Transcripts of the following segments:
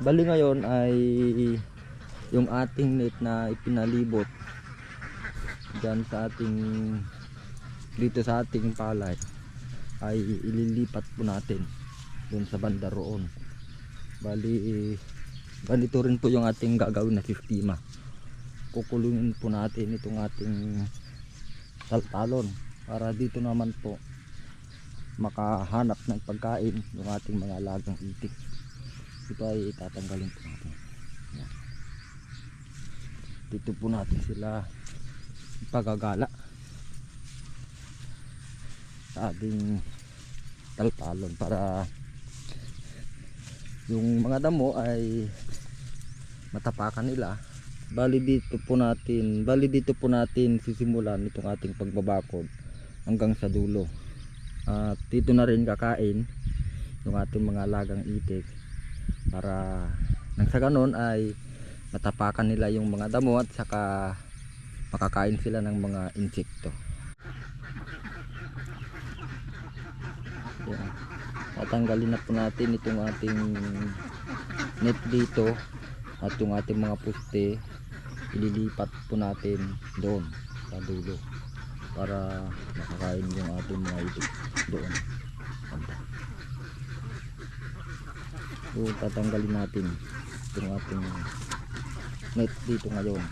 Bali ngayon ay yung ating net na ipinalibot dyan sa ating dito sa ating palay ay ililipat po natin dun sa banda roon. Bali ganito rin po yung ating gagawin na sistema. Kukulungin po natin itong ating saltalon para dito naman po makahanap ng pagkain yung ating mga alagang itik ito ay itatanggalin po natin. Yan. dito po natin sila pagagala sa ating taltalon para yung mga damo ay matapakan nila. Bali dito po natin bali dito po natin sisimulan itong ating pagbabakod hanggang sa dulo. At dito na rin kakain yung ating mga lagang itik para nang sa ganon ay matapakan nila yung mga damo at saka makakain sila ng mga insekto. Yan. tatanggalin na po natin itong ating net dito at yung ating mga puste. Ililipat po natin doon sa dulo para makakain yung ating mga itik doon Banda. So tatanggalin natin. Itong ating net dito ngayon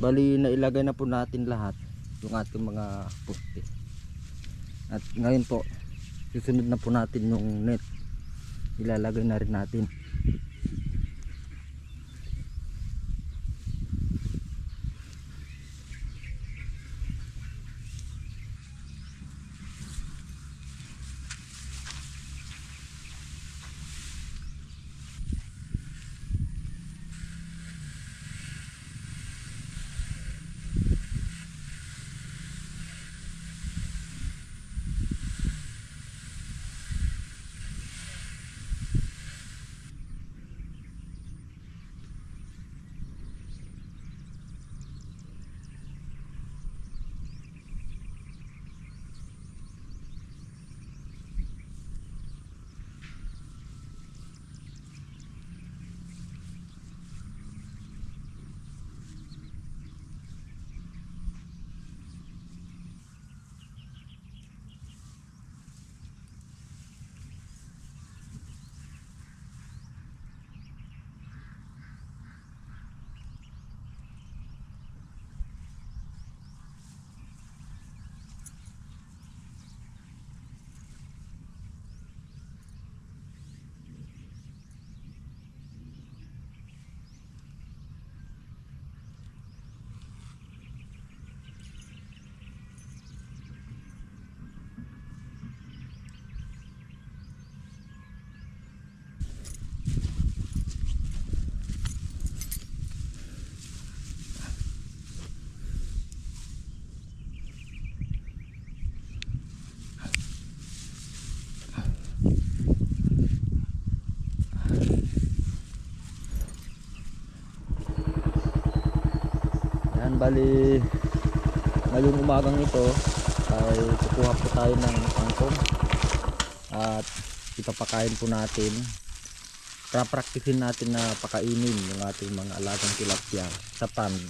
Bali nailagay na po natin lahat yung ating mga poste. At ngayon po susunod na po natin yung net. Ilalagay na rin natin. Bali ngayong umagang ito ay kukuha po tayo ng kangkong at ipapakain po natin. Prapraktisin natin na pakainin yung ating mga alagang tilapia sa pond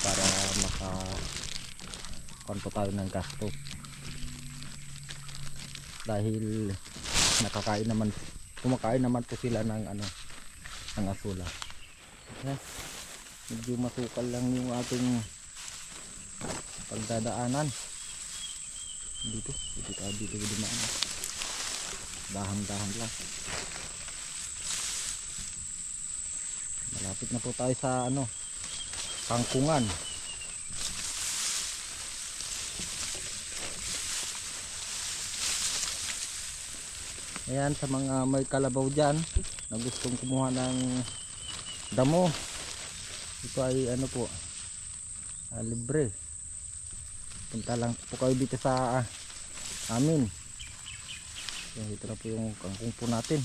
para maka po tayo ng gasto. Dahil nakakain naman kumakain naman po sila ng ano ng asula. Yes. Medyo masukal lang yung ating pagdadaanan. Dito dito tayo dito dumaan dahan dahan lang. Malapit na po tayo sa ano kangkungan ayan sa mga may kalabaw dyan na gustong kumuha ng damo ito ay ano po ah, libre. Punta lang po kayo dito sa ah, amin. Yan, ito na po yung kangkong po natin.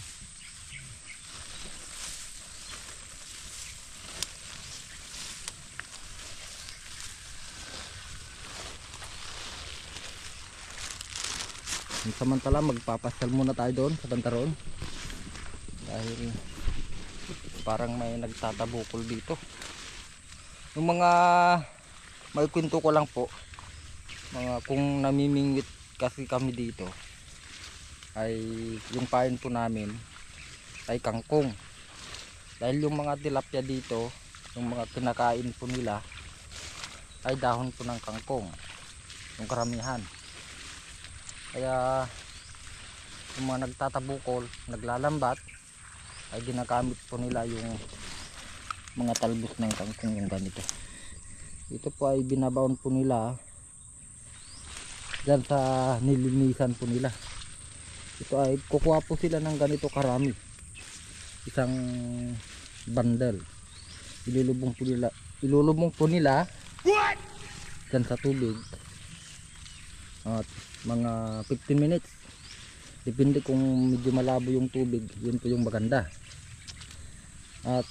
Samantala magpapasal muna tayo doon sa bantaron dahil parang may nagtatabukol dito yung mga may kwento ko lang po mga kung namimingwit kasi kami dito ay yung pain po namin ay kangkong. Dahil yung mga tilapia dito yung mga kinakain po nila ay dahon po ng kangkong yung karamihan. Kaya yung mga nagtatabukol naglalambat ay ginagamit po nila yung mga talbos ng kangkong yung ganito ito po ay binabaon po nila dyan sa nilinisan po nila. Ito ay kukuha po sila ng ganito karami. Isang bundle. Ilulubong po nila ilulubong po nila dyan sa tubig. At mga 15 minutes. Depende kung medyo malabo yung tubig yun po yung maganda. At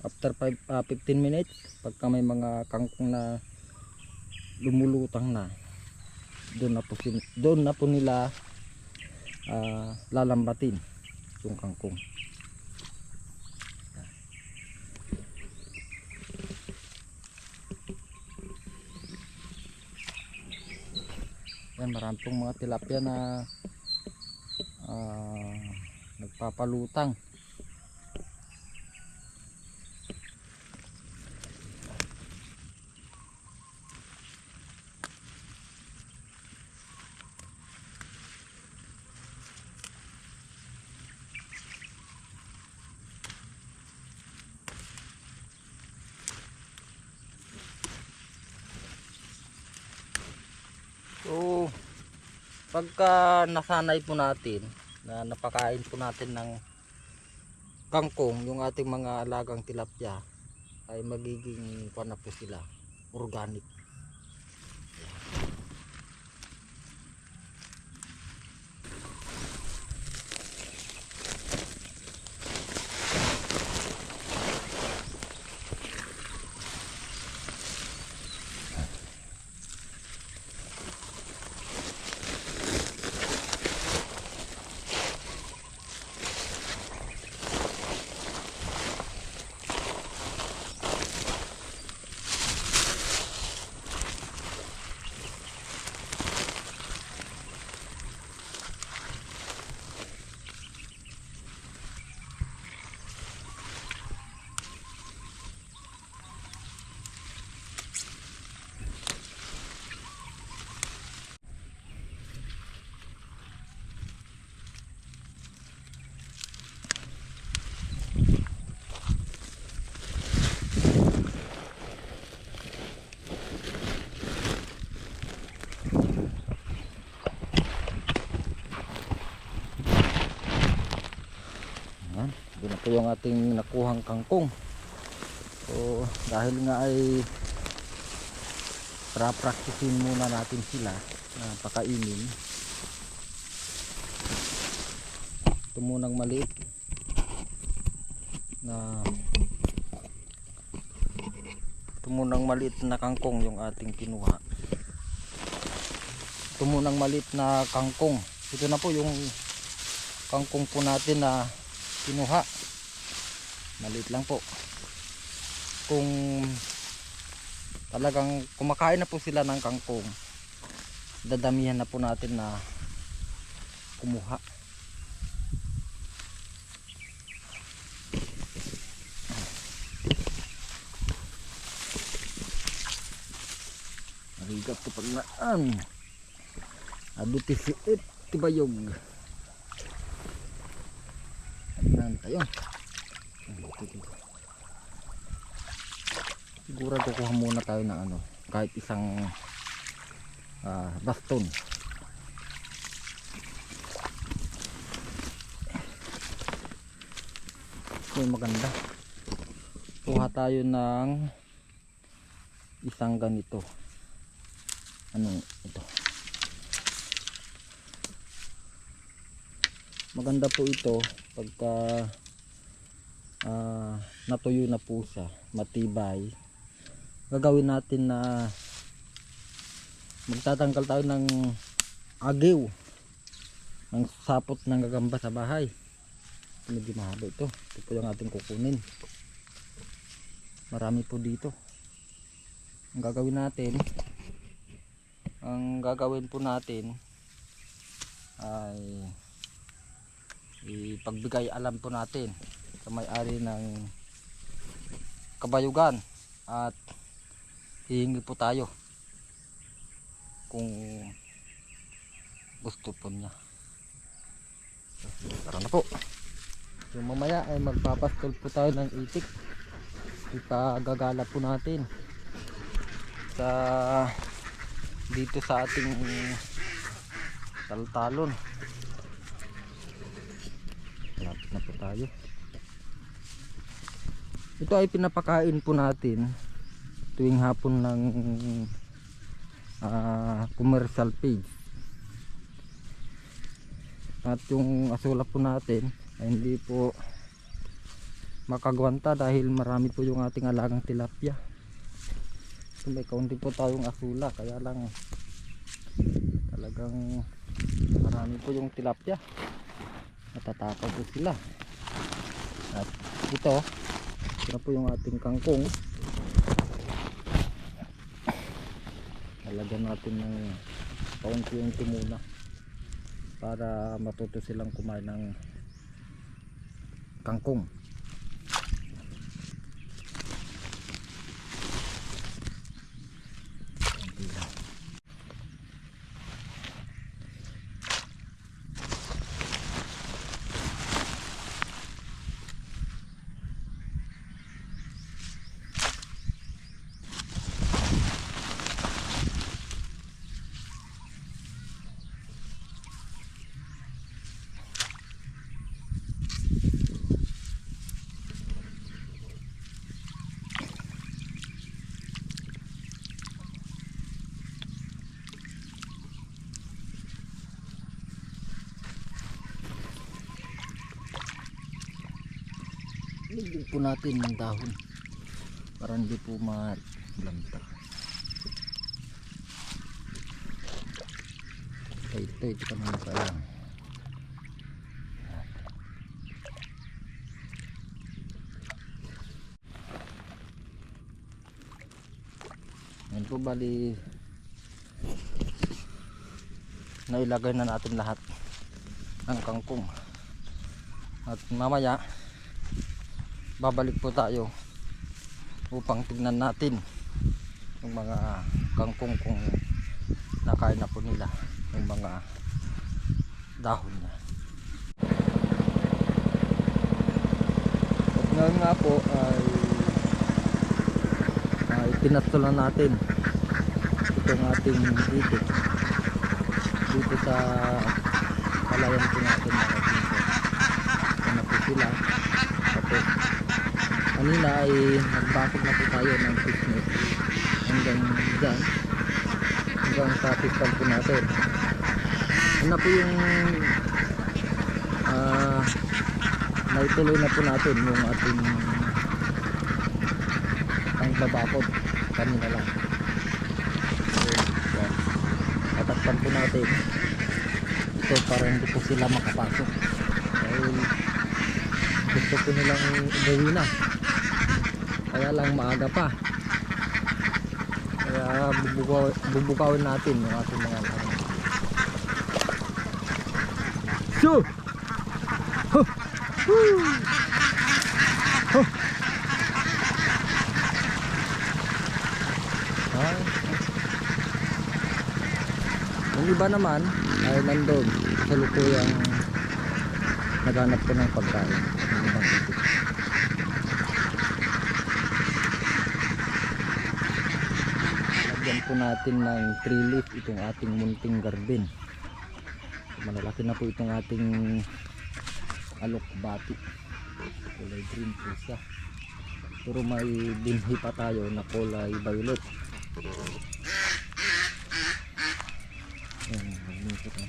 after 5, ah, 15 minutes pagka may mga kangkong na lumulutang na doon na po, doon na po nila ah, lalambatin yung kangkong. Yan marami pong mga tilapia na ah, nagpapalutang So, pagka nasanay po natin na napakain po natin ng kangkong, yung ating mga alagang tilapia ay magiging kuwan na po sila, organic. Yan, po yung ating nakuhang kangkong. So, dahil nga ay pra-practicein muna natin sila na pakainin. Ito munang maliit na ito Ito munang maliit na kangkong yung ating kinuha. Ito munang maliit na kangkong. Ito na po yung kangkong po natin na kinuha. Maliit lang po. Kung talagang kumakain na po sila ng kangkong, dadamihan na po natin na kumuha. Marigat ko paglaan. Aduti si It Tibayog. Ayan tayo. Siguro kukuha muna tayo ng ano, kahit isang ah, baston. Yung maganda. Kuha tayo ng isang ganito. Anong ito? Maganda po ito pagka ah, natuyo na po siya, matibay. Gagawin natin na magtatanggal tayo ng agiw ng sapot ng gagamba sa bahay. Medyo mahaba ito. Ito po yung ating kukunin. Marami po dito. Ang gagawin natin, ang gagawin po natin ay ipagbigay alam po natin sa may-ari ng kabayugan. At hihingi po tayo kung gusto po niya. Tara na po. Yung mamaya ay magpapastol po tayo ng itik. Ipagagala po natin sa dito sa ating taltalon. Malapit na po tayo. Ito ay pinapakain po natin tuwing hapon ng ah, commercial page. At yung asula po natin ay hindi po makagwanta dahil marami po yung ating alagang tilapia. So, may kaunti po tayong asula kaya lang talagang marami po yung tilapia matatakaw po sila at ito na po yung ating kangkong. Lalagyan natin ng kaunti-unti muna para matuto silang kumain ng kangkong Konti lang. Nilagyan po natin ng dahon para hindi po malanta. Ay, ito, naman pa lang. Yan po bali nailagay na natin lahat ng kangkong at mamaya babalik po tayo upang tignan natin yung mga kangkong kung nakain na po nila yung mga dahon niya at ngayon nga po ay uh, itinastulan natin itong ating itik dito sa palayan po natin mga pinto na po kanina ay nagbakod na po tayo ng fishnet hanggang dyan. Hanggang sa fiscal po natin. Ano po yung ah naituloy na po natin yung ating pangbabakod. Kami na lang. So, tatakpan po natin. Ito para hindi po sila makapasok. Dahil gusto po nilang gawin na lang maaga pa kaya bubukaw, bubukawin natin yung ating mga ano. So! Huh! Woo! Huh! Ah. Yung iba naman ay nandun sa lukuyang naghanap ko ng pagkain. Po natin ng tree leaf itong ating munting garden. Malalaki na po itong ating alokbati. Kulay green po siya. Pero may binhi pa tayo na kulay violet. Ayan, magluto na.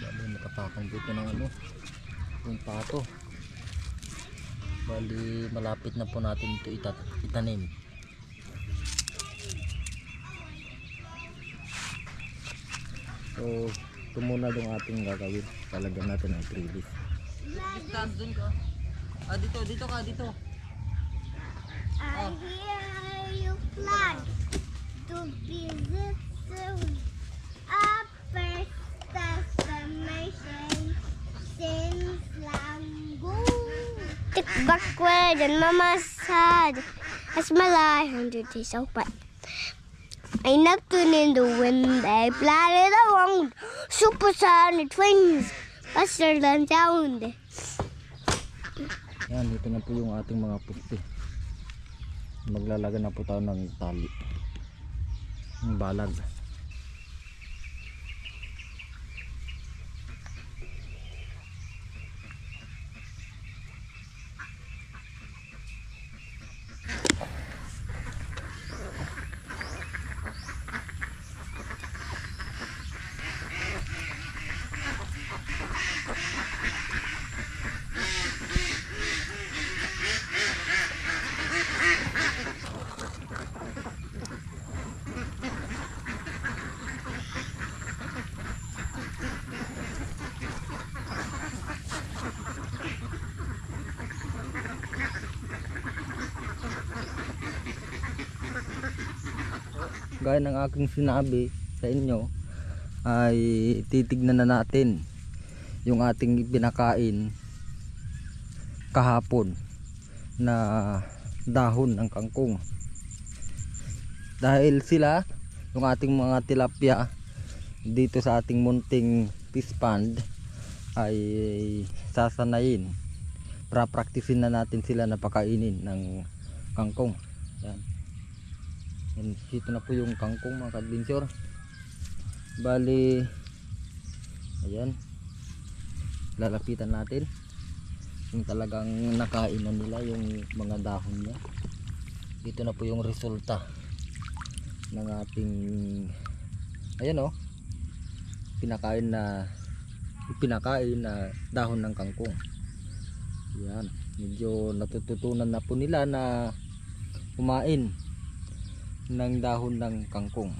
Bali, nakapakang dito ng ano, yung pato. Bali, malapit na po natin ito itanim. So, ito muna yung ating gagawin. Talagyan natin ng 3 leaf. Stand dun ka. Ah, dito, dito ka, dito. I hear you flag to visit soon. A first destination since long ago. Tick backward and mama's sad as my life hundred days open. I Neptune in the wind, I planted around supersonic twins faster than sound. Yan, dito na po yung ating mga puti. Maglalaga na po tayo ng tali. Ng balag. Gaya ng aking sinabi sa inyo ay titignan na natin yung ating pinakain kahapon na dahon ng kangkong. Dahil sila yung ating mga tilapia dito sa ating munting fish pond ay sasanayin. Pra-practicein na natin sila na pakainin ng kangkong. Yan yan, dito na po yung kangkong mga kadventure bali ayan. Lalapitan natin. Yung talagang nakain na nila yung mga dahon niya. Dito na po yung resulta ng ating ayan oh. Pinakain na pinakain na dahon ng kangkong. Yan medyo natututunan na po nila na kumain ng dahon ng kangkong